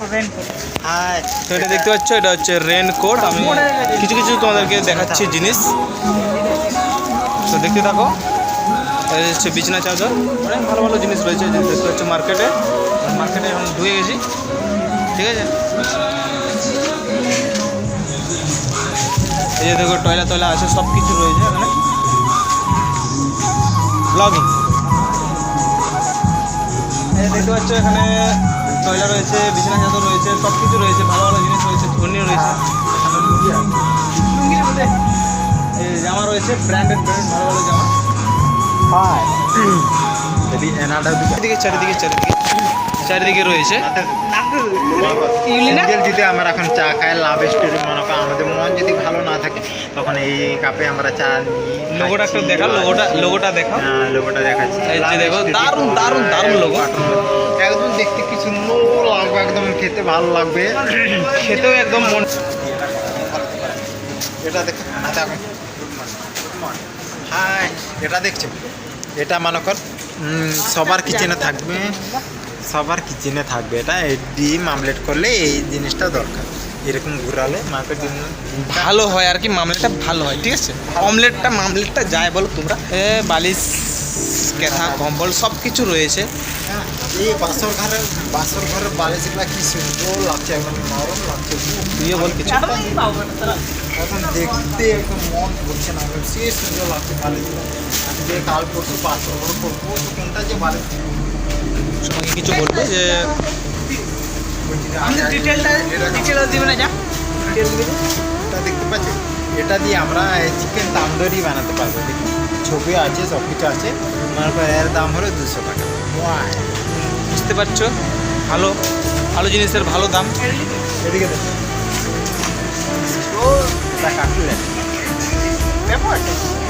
তো এটা দেখতে পাচ্ছ এটা হচ্ছে রেনকোট আমি কিছু কিছু তোমাদেরকে দেখাচ্ছি জিনিস। তো দেখতে থাকো। এটা হচ্ছে বিছনা চাদর। অনেক ভালো ভালো জিনিস রয়েছে যে দেখতে পাচ্ছ মার্কেটে মার্কেটে এখন ঢুকে গেছি। ঠিক আছে? এই যে দেখো টয়লা টয়লা আছে সব কিছু রয়েছে এখানে। ব্লগিং এই দেখতে পাচ্ছ এখানে টয়লা রয়েছে বিছানা চাদর রয়েছে সব কিছু রয়েছে ভালো ভালো জিনিস রয়েছে ধর্নীয় রয়েছে। জামা রয়েছে ব্র্যান্ডেড ব্র্যান্ড ভালো ভালো জামা। চারিদিকে চারিদিকে চারিদিকে। চারিদিকে রয়েছে। সিঙ্গেল যদি আমরা এখন চা খাই লাভ স্টোরি মনে করো আমাদের মন যদি ভালো না থাকে তখন এই কাপে আমরা চা লোগোটা একটু দেখা লোগোটা লোগোটা দেখা হ্যাঁ লোগোটা দেখাচ্ছি। দেখো, দারুণ, তো, দারুণ, দারুণ logo। একদম দেখতে কি সুন্দর লাগবে একদম খেতে ভালো লাগবে। খেতেও একদম মন এটা দেখো আচ্ছা হাই এটা দেখছ? এটা মনে কর সবার কিচেনে থাকবে। সবার কিচেনে থাকবে। এটা এই ডিম আমলেট করলে এই জিনিসটা দরকার। এরকম ঘুরালে মাকের জন্য ভালো হয় আর কি মামলেটটা ভালো হয় ঠিক আছে? অমলেটটা মামলেটটা যায় বলো তোমরা। এ বালিশ কেথা কম্বল সব কিছু রয়েছে। হ্যাঁ, এই বাসর ঘরের বাসর ঘরের বালিশগুলা কি সুন্দর লাগছে একদম নরম লাগছে। তুইও বল কিছু। এখন দেখতে একদম মন করছে না সে সুন্দর লাগছে বালিশগুলো। আমি যে কাল পরশু বাসর ঘর করব তো কোনটা যে বালিশ সবাইকে কিছু বলব যে ডিটেলটা ডিটেলও দিবে না দেখতে পাচ্ছি এটা দিয়ে আমরা চিকেন তান্দুরি বানাতে পারব দেখুন। ছবি আছে সব কিছু আছে এর দাম হলো দুশো টাকা। বুঝতে পারছ? ভালো ভালো জিনিসের ভালো দাম। এদিকে ও এটা কাটলেট ব্যাপার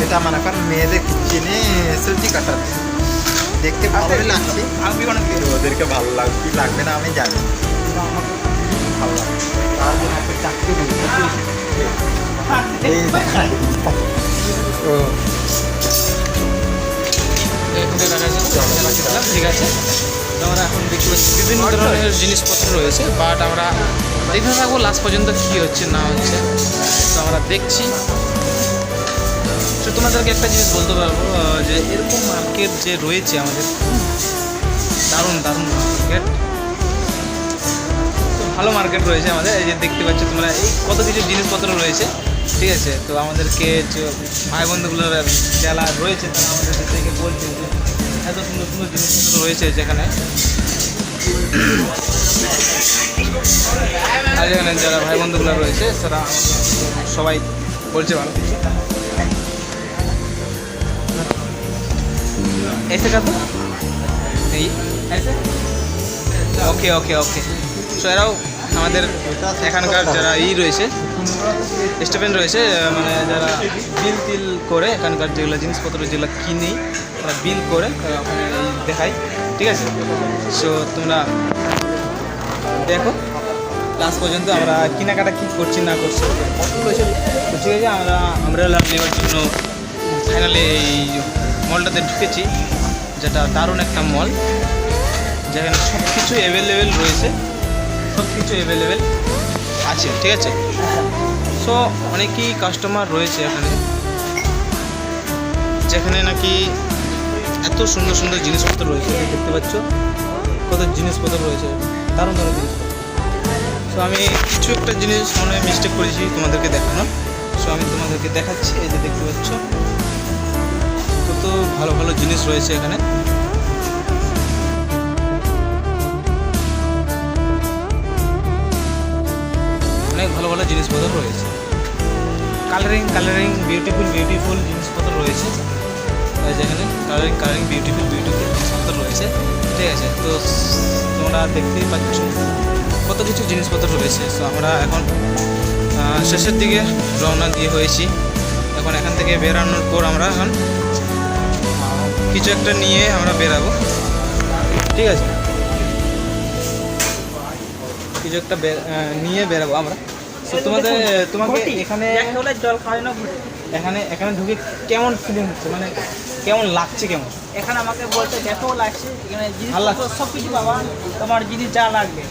এটা মনে কর মেয়েদের কিচেনে সবজি কাটাতে দেখতে ভালো লাগছে। আমি অনেক ওদেরকে ভালো লাগবে লাগবে না আমি জানি। আমাকে ভালো তার জন্য একটা চাকরি ও দিলাম, ঠিক আছে। তো আমরা এখন দেখতে পাচ্ছি বিভিন্ন ধরনের জিনিসপত্র রয়েছে বাট আমরা দেখতে থাকব লাস্ট পর্যন্ত কী হচ্ছে না হচ্ছে। তো আমরা দেখছি। তো তোমাদেরকে একটা জিনিস বলতে পারব যে এরকম মার্কেট যে রয়েছে আমাদের, দারুণ দারুণ মার্কেট তো ভালো মার্কেট রয়েছে আমাদের, এই যে দেখতে পাচ্ছ তোমরা, এই কত কিছু জিনিসপত্র রয়েছে, ঠিক আছে? তো আমাদেরকে যে ভাই বন্ধুগুলো যারা রয়েছে, তারা আমাদেরকে দেখে বলছে যে এত সুন্দর সুন্দর জিনিসপত্র রয়েছে যেখানে। আর এখানে যারা ভাই বন্ধুগুলো রয়েছে, তারা সবাই বলছে ভালো ऐसे कर दो এই ऐसे ওকে ওকে ওকে সো এরাও আমাদের এখানকার যারা ই রয়েছে স্টেপেন রয়েছে আহ, মানে যারা বিল টিল করে এখানকার যেগুলো জিনিসপত্র যেগুলো কিনি তারা বিল করে আহ, ওখানে এই দেখাই ঠিক আছে সো তোমরা দেখো লাস্ট পর্যন্ত আমরা কেনাকাটা কী করছি না করছি কত রয়েছে তো ঠিক আছে আমরা আমরা নেওয়ার জন্য ফাইনালি এই মলটাতে ঢুকেছি যেটা দারুণ একটা মল যেখানে সব কিছু অ্যাভেলেবেল রয়েছে। সব কিছু অ্যাভেলেবেল আছে, ঠিক আছে? সো অনেকই কাস্টমার রয়েছে এখানে। যেখানে নাকি এত সুন্দর সুন্দর জিনিসপত্র রয়েছে দেখতে পাচ্ছ? কত জিনিসপত্র রয়েছে। দারুণ দারুণ জিনিসপত্র। সো আমি কিছু একটা জিনিস মনে মিস্টেক করেছি তোমাদেরকে দেখানো সো আমি তোমাদেরকে দেখাচ্ছি, এই যে দেখতে পাচ্ছ। ভালো ভালো জিনিস রয়েছে এখানে। অনেক ভালো ভালো জিনিসপত্র রয়েছে। কালারিং কালারিং বিউটিফুল বিউটিফুল জিনিসপত্র রয়েছে। যেখানে কালারিং কালারিং বিউটিফুল বিউটিফুল জিনিসপত্র রয়েছে। ঠিক আছে, তো তোমরা দেখতেই পাচ্ছ কত কিছু জিনিসপত্র রয়েছে। তো আমরা এখন শেষের দিকে রওনা দিয়ে হয়েছি। এখন এখান থেকে বেরানোর পর আমরা এখন কিছু একটা নিয়ে আমরা বেরাবো। ঠিক আছে? কিছু একটা নিয়ে বেরাবো আমরা। তো তোমাদের তোমাকে এখানে জল খাওয়াই না এখানে এখানে ঢুকে কেমন ফিলিং হচ্ছে? মানে কেমন লাগছে কেমন? এখানে আমাকে বলতে দেখো লাগছে। এখানে? জিনিস সব কিছু বাবা তোমার জিনিস যা লাগবে।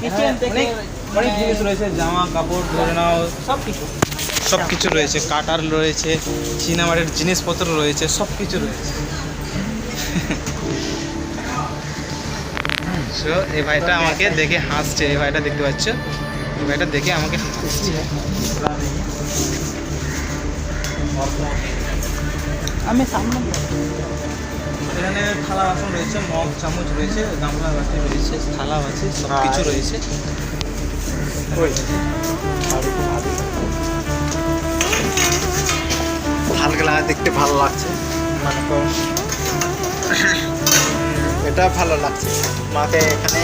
কিচেন থেকে অনেক জিনিস রয়েছে জামা কাপড় ধরে নাও সব কিছু সব কিছু রয়েছে কাটার রয়েছে চিনামারের জিনিসপত্র রয়েছে সব কিছু রয়েছে। So, এই ভাইটা আমাকে দেখে হাসছে এই ভাইটা দেখতে পাচ্ছ? এই ভাইটা দেখে আমাকে হাসছে। আমি সামনে এখানে থালা বাসন রয়েছে মগ চামচ রয়েছে গামলা বাটি রয়েছে থালা বাটি সব কিছু রয়েছে। থালগুলা দেখতে ভালো লাগছে মানে তো এটা ভালো লাগছে মাকে এখানে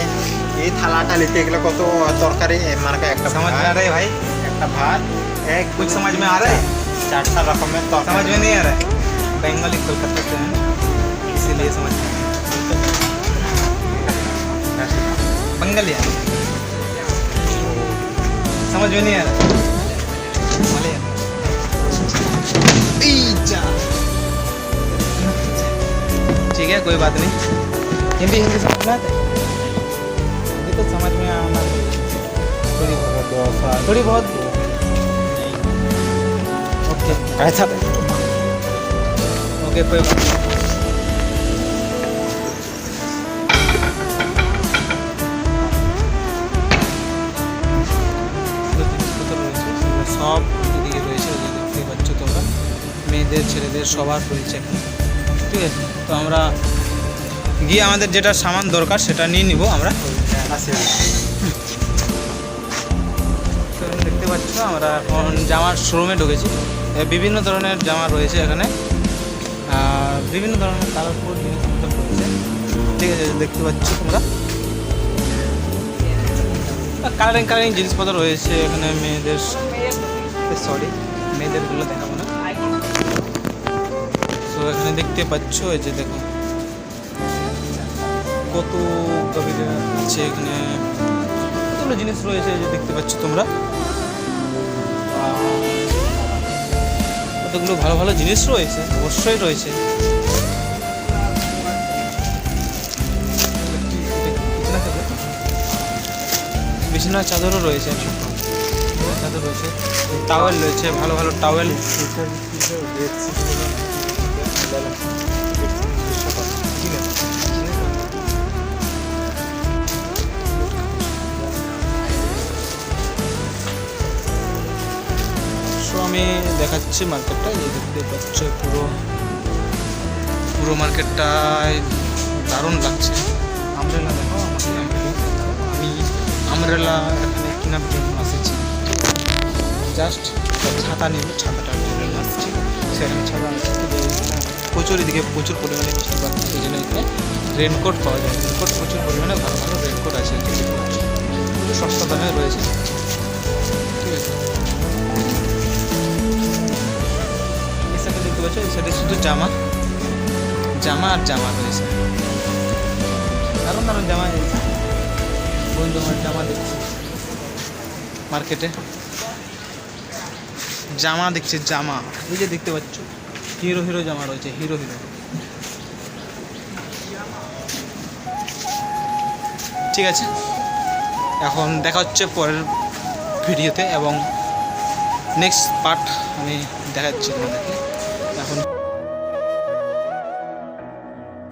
এই থালাটা নিতে গেলে কত তরকারি মানে একটা समझ में आ ভাত, रहा है भाई একটা ভাত এক कुछ समझ में आ रहा है চারটা রকমের समझ তরকারি में नहीं आ रहा है बंगाली कोलकाता से है इसीलिए समझ में बंगाली है समझ में नहीं आ रहा। ठीक है कोई बात नहीं। हिंदी हिंदी समझ में आता हिंदी तो समझ में आना थोड़ी बहुत थोड़ी बहुत ओके। काय ओके कोई बात नहीं। ছেলেদের সবার এখানে ঠিক আছে? তো আমরা গিয়ে আমাদের যেটা সামান দরকার সেটা নিয়ে নিব, আমরা দেখতে পাচ্ছ, আমরা এখন জামার শোরুমে ঢুকেছি। বিভিন্ন ধরনের জামা রয়েছে এখানে। বিভিন্ন ধরনের কালারফুল জিনিসপত্র রয়েছে। ঠিক আছে, দেখতে পাচ্ছ তোমরা। কালারিং কালারিং জিনিসপত্র রয়েছে এখানে মেয়েদের সরি মেয়েদেরগুলো তো এখানে দেখতে পাচ্ছ, এই যে দেখো। কত কবিতা আছে এখানে। কতগুলো জিনিস রয়েছে যে দেখতে পাচ্ছ তোমরা। কতগুলো ভালো ভালো জিনিস রয়েছে, অবশ্যই রয়েছে। বিছানার চাদরও রয়েছে চাদর রয়েছে। টাওয়েল রয়েছে, ভালো ভালো টাওয়েল। সো আমি দেখাচ্ছি মার্কেটটা এই দেখতে পাচ্ছ, পুরো পুরো মার্কেটটায় দারুণ লাগছে। আমরেলা দেখো, আমাকে আমি আমরেলা এখানে কেনার জন্য আসেছি। জাস্ট ছাতা নিব ছাতাটার জন্য আসছি। সেখানে ছাতা এখানে প্রচুর এদিকে প্রচুর পরিমাণে বৃষ্টি পাচ্ছে সেই জন্য এখানে রেনকোট পাওয়া যায়। রেনকোট প্রচুর পরিমাণে, ভালো ভালো রেনকোট আছে সস্তা দামে রয়েছে। ঠিক আছে। এই সাইডে দেখতে পাচ্ছ, এই সাইডে শুধু জামা। জামা আর জামা রয়েছে। দারুণ দারুণ জামা বন্ধু আমার জামা দেখছি। মার্কেটে। জামা দেখছি, জামা। এই যে দেখতে পাচ্ছ। হিরো হিরো জামা রয়েছে, হিরো হিরো। ঠিক আছে। এখন দেখা হচ্ছে পরের ভিডিওতে এবং নেক্সট পার্ট আমি দেখাচ্ছি তোমাদেরকে।